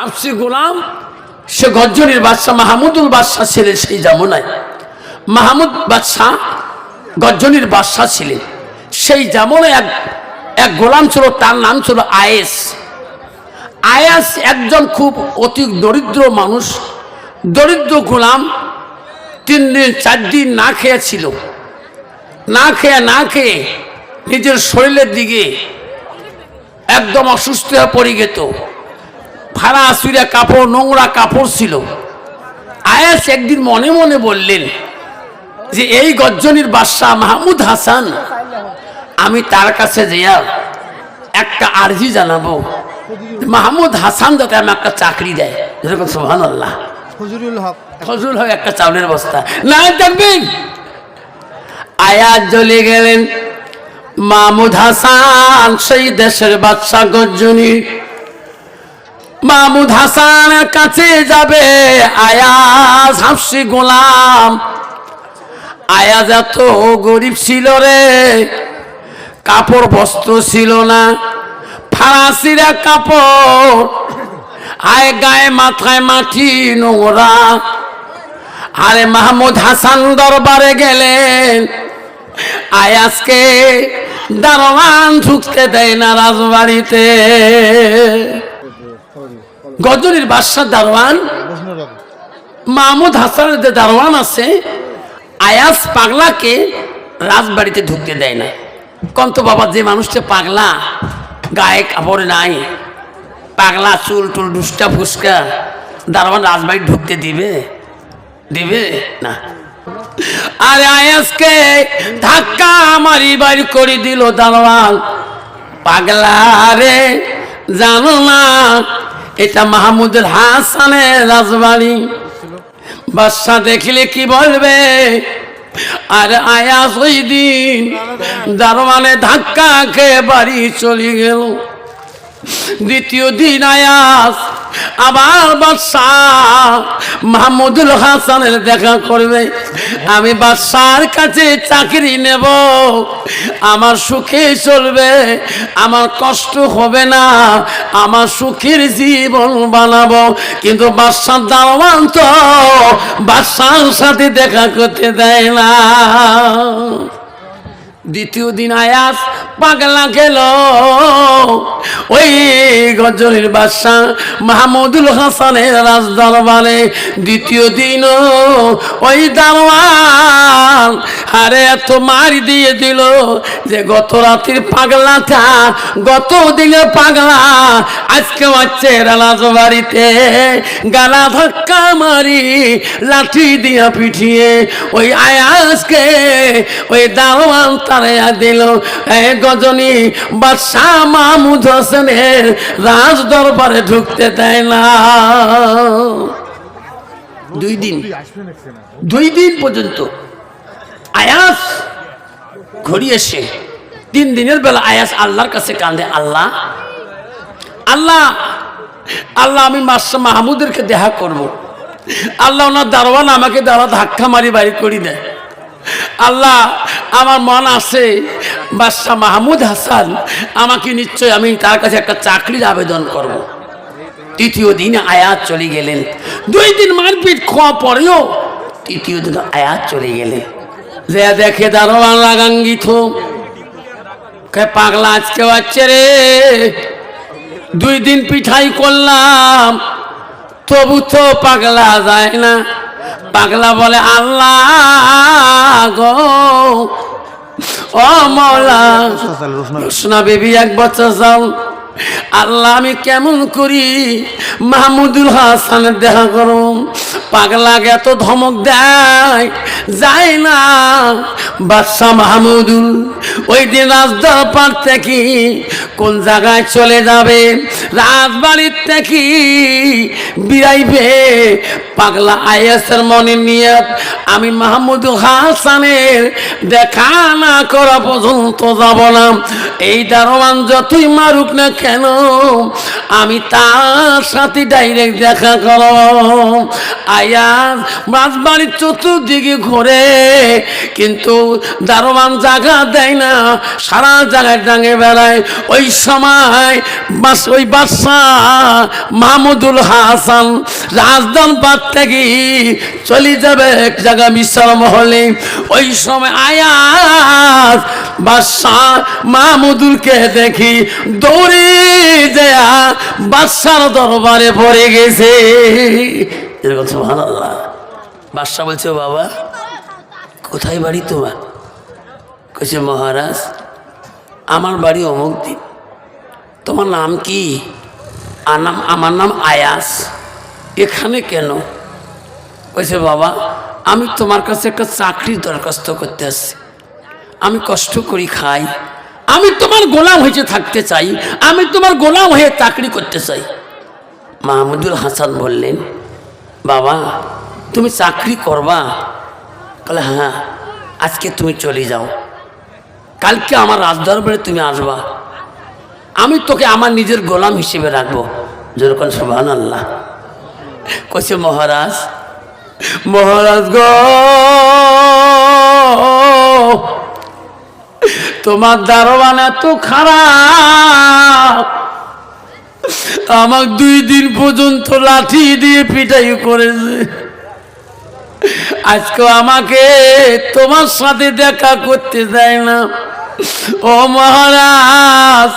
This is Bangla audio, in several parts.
হাফসি গোলাম, সে গজ্জনির বাদশাহ মাহমুদুল বাদশাহ ছিলেন সেই জামুনায় মাহমুদ বাদশাহ গজ্জনির বাদশাহ ছিলেন সেই জামনে এক এক গোলাম ছিল, তার নাম ছিল আয়েস। আয়াস একজন খুব অতি দরিদ্র মানুষ। দরিদ্র গোলাম তিন দিন, চার দিন না খেয়েছিল। না খেয়ে না খেয়ে নিজের শরীরের দিকে একদম অসুস্থ হয়ে পড়ে গেত। ভাড়া আসুরা কাপড় নোংরা কাপড় ছিল। আয়াস একদিন মনে মনে বললেন যে এই গজ্জনির বাদশাহ মাহমুদ হাসান আমি তার কাছে যাইয়া একটা আর্জি জানাব। মাহমুদ হাসান যাতে আমি একটা চাকরি দেয়। যেরকম সোহান আল্লাহ ফজলুল হক। ফজল হয় একটা চাউলের বস্তা। না দেখবেন আয়াত জ্বলে গেলেন। মাহমুদ হাসান সেই দেশের বাদশা গর্জনী। মাহমুদ হাসানের কাছে যাবে। আয়াজ হাফসি গোলাম। আয়াজ এত গরিব ছিল রে। কাপড় বস্ত্র ছিল না। ফারাসিরা কাপড়। আয় গায়ে মাথায় মাটি নোংরা। আরে মাহমুদ হাসান দরবারে গেলেন। আয়াজকে দারোয়ান ঢুকতে দেয় না রাজবাড়িতে। গজনীর বাদশাহ দারোয়ান, মাহমুদ হাসানের যে দারোয়ান আছে আয়াস পাগলাকে রাজবাড়িতে ঢুকতে দেয় না। কন্ত বাবা, যে মানুষটা পাগলা, গায়ে কাপড় নাই, পাগলা চুল টুল ডুসকা ফুসকা, দারোয়ান রাজবাড়ি ঢুকতে দিবে? দিবে? না। আরে আয়াসকে ধাক্কা মারি বাড়ি করে দিল দারোয়ান। পাগলা রে, জানো না এটা মাহমুদুল হাসানের রাজবাড়ি। বাদশা দেখলে কি বলবে? আর আয়াস ওই দিন দারোয়ানে ধাক্কা খেয়ে বাড়ি চলে গেল। দ্বিতীয় দিন আয়াস, আবার বাদশাহ মাহমুদুল হাসানের দেখা করবে। আমি বাদশার কাছে চাকরি নেব, আমার সুখে চলবে, আমার কষ্ট হবে না, আমার সুখের জীবন বানাবো। কিন্তু বাদশার দারোয়ান তো বাদশার সাথে দেখা করতে দেয় না। দ্বিতীয় দিন আয়াস পাগলা গেল। ওই গজরের বাদশাহ মাহমুদুল হাসানের রাজ দরবারে দ্বিতীয় দিন ওই দারোয়ান আরে এত মারি দিয়ে দিল যে গত রাতের পাগলাটা, গত দিনে পাগলা, আজকে হচ্ছে রাজ বাড়িতে গালা ধাক্কা মারি, লাঠি দিয়া পিঠিয়ে ওই আয়াসকে, ওই দারোয়ান তারা দিল। গজনী বাদশাহ মাহমুদ হোসেনের রাজ দরবারে ঢুকতে দেয় না। দুই দিন। দুই দিন পর্যন্ত আয়াস ঘড়ি এসে, তিন দিনের বেলা আয়াস আল্লাহর কাছে কান্দে আল্লাহ আল্লাহ আল্লাহ, আমি মাসা মাহমুদেরকে দেখা করব। আল্লাহ, ওনার দারোয়ান আমাকে দাঁড়া ধাক্কা মারি বাড়ি করি দেয়। আল্লাহ আমার মন আছে, বাদশাহ মাহমুদ হাসান, আমাকে নিশ্চয় আমি তার কাছে একটা চাকরির আবেদন করব। তৃতীয় দিন আয়াত চলে গেলেন। দুই দিন মারপিট খোয়া পরেও তৃতীয় দিন আয়াত চলে গেলেন। যে দেখে দারোয়ান রাগাঙ্গিত পাগলা আজকে হচ্ছে রে? দুই দিন পিঠাই করলাম, তবু তো পাগলা যায় না। পাগলা বলে আল্লাহ গো ও মৌলা রোশনা বেবি এক বছর যাও আল্লাহ, আমি কেমন করি? মাহমুদুল হাসানের দেখা করো পাগলাকে এত ধমক দেয়, যায় না। বাদশাহ মাহমুদুল, ওই দিন রাজদরবার থেকে কোন জায়গায় চলে যাবে? রাজবাড়ির থেকে বিরাইবে। পাগলা আইএসের মনে নিয়ে আমি মাহমুদ হাসানের দেখা না করা পর্যন্ত যাব না। এই দারোয়ান যতই মারুক না কেন? আমি তার সাথে ডাইরেক্ট দেখা করো। আয়াস রাজবাড়ির চতুর্দিকে ঘোরে, কিন্তু দারোয়ান জায়গা দেয় না, সারা জায়গায় ডাঙে বেড়ায়। ওই সময় বাস ওই বাদশাহ মাহমুদুল হাসান রাজধান বাদ থেকে চলে যাবে এক জায়গা বিশাল মহলে। ওই সময় আয়াস বাদশাহ মাহমুদুলকে দেখি দৌড়ে দেয়া বাদশার দরবারে পড়ে গেছে। এরকম ভালো বাদশাহ বলছে বাবা, কোথায় বাড়ি তোমার? কইছে, মহারাজ, আমার বাড়ি অমুক দিন। তোমার নাম কি? আর নাম, আমার নাম আয়াস। এখানে কেন? কইছে, বাবা, আমি তোমার কাছে একটা চাকরির দরখাস্ত করতে আসছি। আমি কষ্ট করি খাই। আমি তোমার গোলাম হয়েছে থাকতে চাই। আমি তোমার গোলাম হয়ে চাকরি করতে চাই। মাহমুদুল হাসান বললেন, বাবা, তুমি চাকরি করবা? বলে হ্যাঁ আজকে তুমি চলে যাও। কালকে আমার রাজদরবারে তুমি আসবা। আমি তোকে আমার নিজের গোলাম হিসেবে রাখব। যেরকম সুবাহ আল্লাহ কছে মহারাজ মহারাজ গো তোমার দারোয়ান এত খারাপ। আমার দুই দিন পর্যন্ত লাঠি দিয়ে পিটাই করেছে। আজকে আমাকে তোমার সাথে দেখা করতে দেয় না। ও মহারাজ,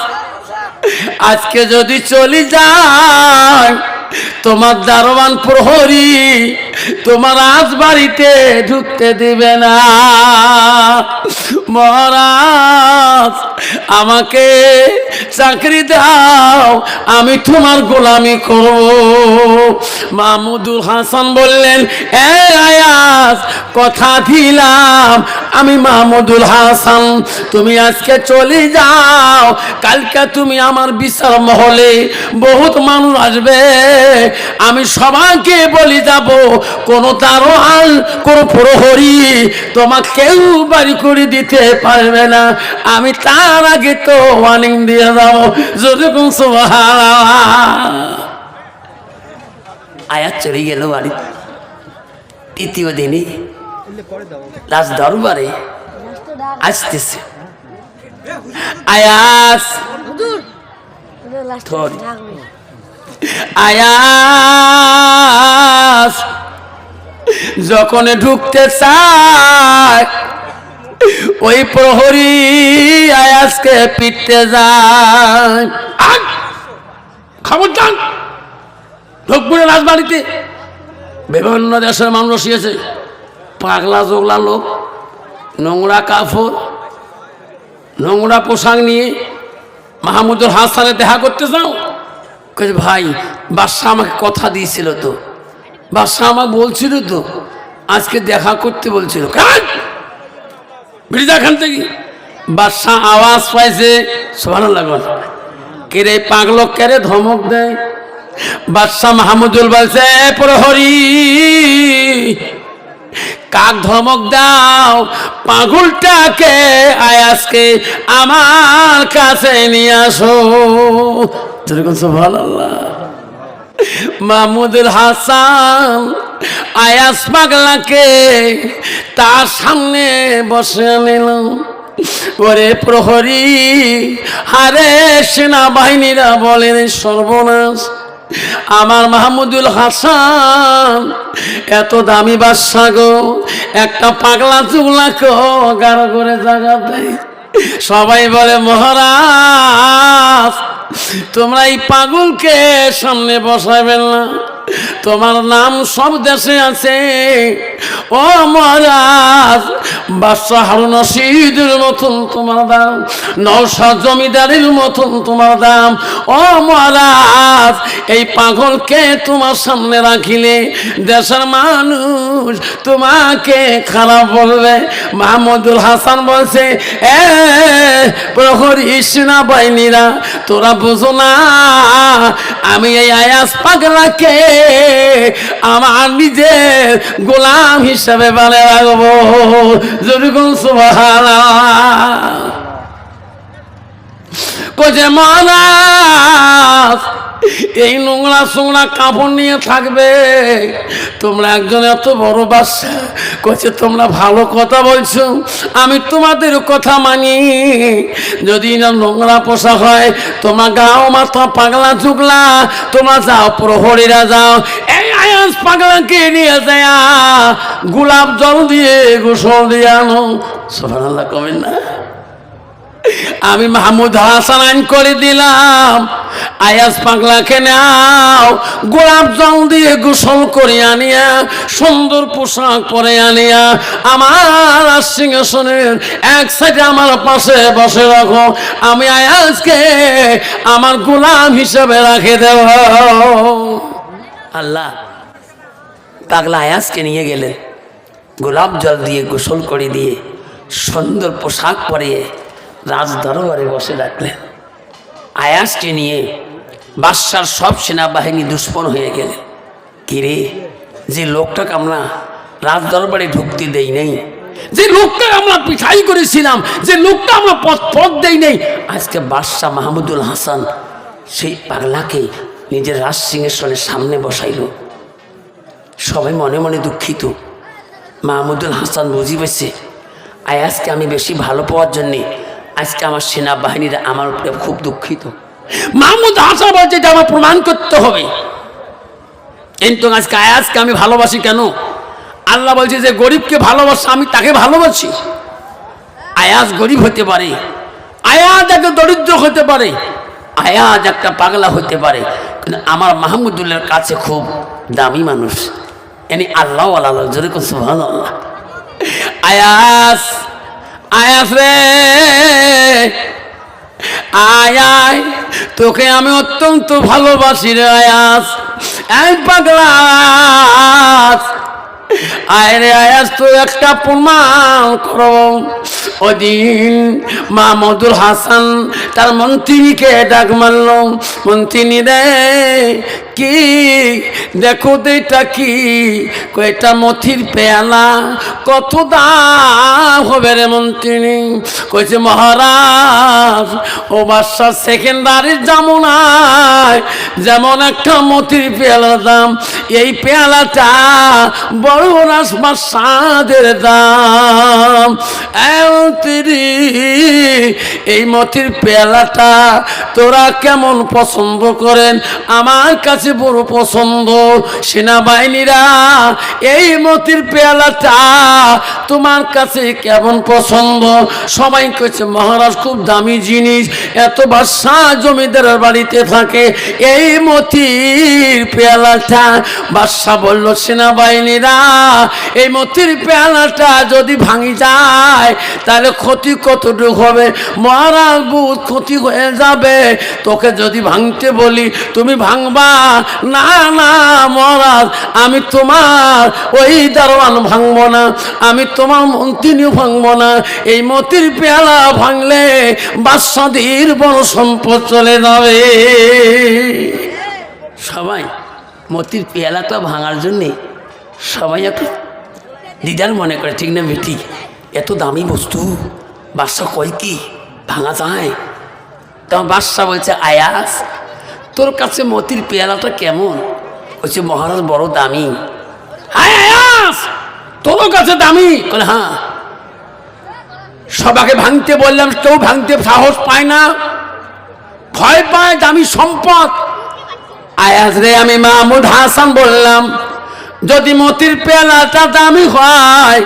আজকে যদি চলে যায়, তোমার দারোয়ান প্রহরী তোমার আজ বাড়িতে ঢুকতে দিবে না। মহারাজ, আমাকে চাকরি দাও, আমি তোমার গোলামি করব। মাহমুদুল হাসান বললেন, এ আয়াস কথা দিলাম, আমি মাহমুদুল হাসান, তুমি আজকে চলে যাও, কালকে তুমি আমার বিশাল মহলে, বহুত মানুষ আসবে, আমি সবাইকে বলি যাব কোনো দারোয়ান কোনো প্রহরী তোমাকে কেউ বাড়ি করে দিতে পারবে না। আমি তার আগে তো ওয়ার্নিং দিয়ে যাব যদি আয়াত চলে গেল বাড়ি তৃতীয় দিনে রাজ দরবারে আসতেছে। আয়াস। আয়াস। যখন ঢুকতে চায়, ওই প্রহরী আয়াসকে পিটতে যায়! খবর যান ঢুকপুরে রাজবাড়িতে। বিভিন্ন দেশের মানুষ এসেছে। পাগলা জোগলা লোক, নোংরা কাপড় নোংরা পোশাক নিয়ে মাহমুদুল হাসানে দেখা করতে চাও ভাই, বাদশাহ আমাকে কথা দিয়েছিল তো। বাদশাহ আমাকে বলছিল তো। আজকে দেখা করতে বলছিল বেরিয়ে এখান থেকে। বাদশাহ আওয়াজ পাইছে সোহানো লাগল কেরে পাগলক কেরে ধমক দেয়? বাদশাহ মাহমুদুল বলছে, "এ প্রহরী, কাক ধমক দাও, পাগলটাকে আয়াসকে আমার কাছে নিয়ে আসো। যেরকম ভালো মাহমুদুল হাসান আয়াস পাগলাকে তার সামনে বসে নিল ওরে প্রহরী, হারে সেনাবাহিনীরা বলেন সর্বনাশ। আমার মাহমুদুল হাসান, এত দামি বাদশা গো, একটা পাগলা চুগলাকে গাঢ় করে জায়গা দেয় সবাই বলে, মহারাজ তোমরা এই পাগলকে সামনে বসাবেন না। তোমার নাম সব দেশে আছে। ও মহারাজ, বাদশাহ হারুন রশিদের মতন তোমার দাম নৌসা জমিদারের মতন তোমার দাম। ও মহারাজ, এই পাগলকে তোমার সামনে রাখিলে দেশের মানুষ তোমাকে খারাপ বলবে। মাহমুদুল হাসান বলছে, এ প্রহরী, সেনা বাহিনীরা, তোরা বুঝো না, আমি এই আয়াস পাগলাকে আমার নিজের গোলাম হিসাবে বানে রাখব। যেরকম সুবহানাল্লাহ। কোজে মহারাজ এই নোংরা সোংরা কাপড় নিয়ে থাকবে। তোমরা একজন এত বড় বাচ্চা কছে তোমরা ভালো কথা বলছো, আমি তোমাদের কথা মানি। যদি না নোংরা পোশাক হয়, তোমরা গাও মাথা পাগলা চুগলা, তোমরা যাও প্রহরীরা যাও, এই আয়াস পাগলাকে নিয়ে যায়? গোলাপ জল দিয়ে গোসল দিয়ে আনো। সোফান আল্লাহ কবেন না? আমি মাহমুদ হাসান করে দিলাম। আয়াস পাগলাকে নাও। গোলাপ জল দিয়ে গোসল করে আনিয়া, সুন্দর পোশাক পরে আনিয়া, আমার সিংহাসনের এক সাইডে আমার পাশে বসে রাখো। আমি আয়াসকে আমার গোলাম হিসেবে রাখে দেব। আল্লাহ, পাগলা আয়াসকে নিয়ে গেলেন। গোলাপ জল দিয়ে গোসল করে দিয়ে, সুন্দর পোশাক পরিয়ে রাজ দরবারে বসে রাখলেন। আয়াসকে নিয়ে বাদশার সব সেনাবাহিনী দুশ্মন হয়ে গেলেন কিরে যে লোকটাকে আমরা রাজ দরবারে ঢুকতে দেই নেই, যে লোকটা আমরা পিঠাই করেছিলাম, যে লোকটা আমরা পথ পথ দেই নেই, আজকে বাদশাহ মাহমুদুল হাসান সেই পাগলাকে নিজের রাজ সিংহেশ্বরের সামনে বসাইল। সবাই মনে মনে দুঃখিত। মাহমুদুল হাসান বুঝি পেয়েছে আয়াজকে আমি বেশি ভালো পাওয়ার জন্যে আজকে আমার সেনাবাহিনীরা আমার উপরে খুব দুঃখিত। মাহমুদ হাসান বলছে যে আমার প্রমাণ করতে হবে। কিন্তু আজকে আয়াজকে আমি ভালোবাসি কেন? আল্লাহ বলছে যে গরিবকে ভালোবাসা, আমি তাকে ভালোবাসি। আয়াজ গরিব হতে পারে আয়াজ একটা দরিদ্র হতে পারে আয়াজ একটা পাগলা হতে পারে। কিন্তু আমার মাহমুদুল্লাহর কাছে খুব দামি মানুষ। এনি আল্লাহ আল্লাহ, জোরে করছে ভালো আল্লাহ আয়াস আয়াস রে। আয় তোকে আমি অত্যন্ত ভালোবাসি রে আয়াস। এক পাগলা আয়াস। আয় রে আয়াস তো একটা প্রমাণ করো। ওদিন মাহমুদুল হাসান তার মন্ত্রীকে ডাক মারল। মন্ত্রী রে, কি? দেখো এটা কি? কয়টা মথির পেয়ালা। কত দাম হবে রে মন্ত্রী কইছে মহারাজ, ও বাদশাহ সেকেন্ডারির জামুনায় যেমন একটা মতির পেয়ালার দাম, এই পেয়ালাটা বড় রাসমার সাদের দাম। এই মতির পেয়ালাটা তোরা কেমন পছন্দ করেন? আমার কাছে বড় পছন্দ। সেনাবাহিনীরা, এই মতির পেয়ালাটা তোমার কাছে কেমন পছন্দ? সবাই কইছে, মহারাজ, খুব দামি জিনিস। এত বাসা জমিদারের বাড়িতে থাকে। এই মতির পেয়ালাটা। বাদশাহ বলল, সেনাবাহিনীরা এই মতির পেয়ালাটা যদি ভাঙি যায়, তাহলে ক্ষতি কতটুকু হবে? মহারাজ বুধ ক্ষতি হয়ে যাবে। তোকে যদি ভাঙতে বলি, তুমি ভাঙবা? না না, মহারাজ, আমি তোমার ওই দারোয়ান ভাঙব না। আমি তোমার মন্ত্রীও ভাঙবো না। এই মতির পেয়ালা ভাঙলে বাদশাদীর বড় সম্পদ চলে যাবে। সবাই, মতির পেয়ালাটা ভাঙার জন্যে সবাই একটু দিদার মনে করে, ঠিক না বেটি এত দামি বস্তু বাদশা কয় কি? ভাঙা যায়। তখন বাদশা বলছে, আয়াস, তোর কাছে মতির পেয়ালাটা কেমন? বলছে, মহারাজ, বড় দামি। হায় আয়াস, তোর কাছে দামি। বলে হ্যাঁ। সবাকে ভাঙতে বললাম, কেউ ভাঙতে সাহস পায় না। ভয় পায় দামি সম্পদ। আয়াস রে, আমি মাহমুদ হাসান বললাম যদি মতির পেলাটা দামি হয়,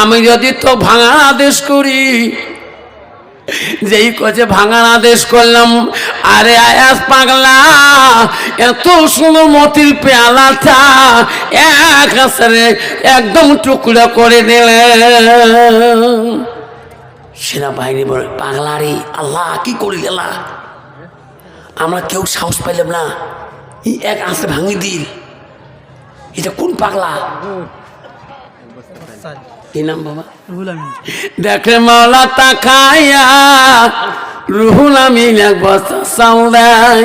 আমি যদি তো ভাঙার আদেশ করি। যেই কছে ভাঙার আদেশ করলাম, আরে আয়াস পাগলা, এত সুন্দর মতির পেয়ালাটা এক আসরে একদম টুকরো করে দিলে সেনাবাহিনী বলে, পাগলা রে, আল্লাহ কি করে গেলা আমরা কেউ সাহস পাইলাম না। এক আসে ভাঙি দিল। এটা কোন পাগলা? কি নাম বাবা? দেখে মাওলা তাকাইয়া রুহুল আমিন এক বস্তা সাউদাই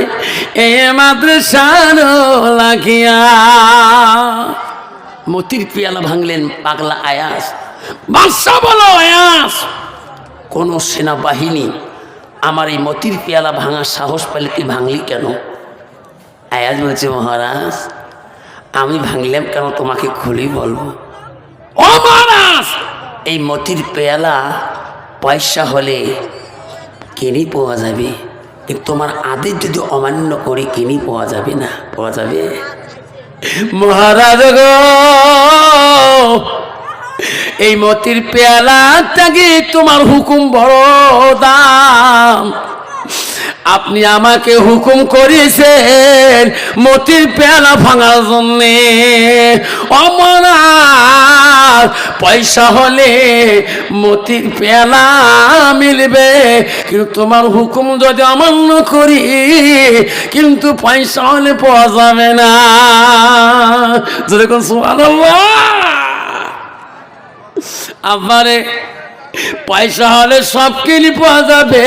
এ মাদ্রাসার লাগিয়া। মতির পিয়ালা ভাঙলেন পাগলা আয়াস। বাদশা বলো আয়াস কোন সেনাবাহিনী আমার এই মতির পেয়ালা ভাঙার সাহস পেলে তুই ভাঙলি কেন? আয়াজ বলছে মহারাজ আমি ভাঙলাম কেন তোমাকে খুলি বলব? ও মহারাজ! এই মতির পেয়ালা পয়সা হলে কিনি পাওয়া যাবে। কিন্তু তোমার আদেশ যদি অমান্য করি কিনি পাওয়া যাবে না পাওয়া যাবে? মহারাজ গো! এই মতির পেয়ালা ত্যাগে তোমার হুকুম বড় দাম। আপনি আমাকে হুকুম করেছেন, মতির পেয়ালা ভাঙার জন্যে। অমরার পয়সা হলে মতির পেয়ালা মিলবে। কিন্তু তোমার হুকুম যদি অমান্য করি, কিন্তু পয়সা হলে পাওয়া যাবে না। যেরকম সুবহানাল্লাহ। আমারে পয়সা হলে সব কিনি পাওয়া যাবে।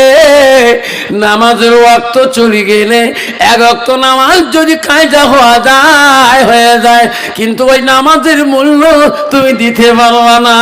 নামাজের ওয়াক্ত চলে গেলে এক অক্ত নামাজ যদি কায়দা হওয়া যায়, হয়ে যায়, কিন্তু ওই নামাজের মূল্য তুমি দিতে পারবা না।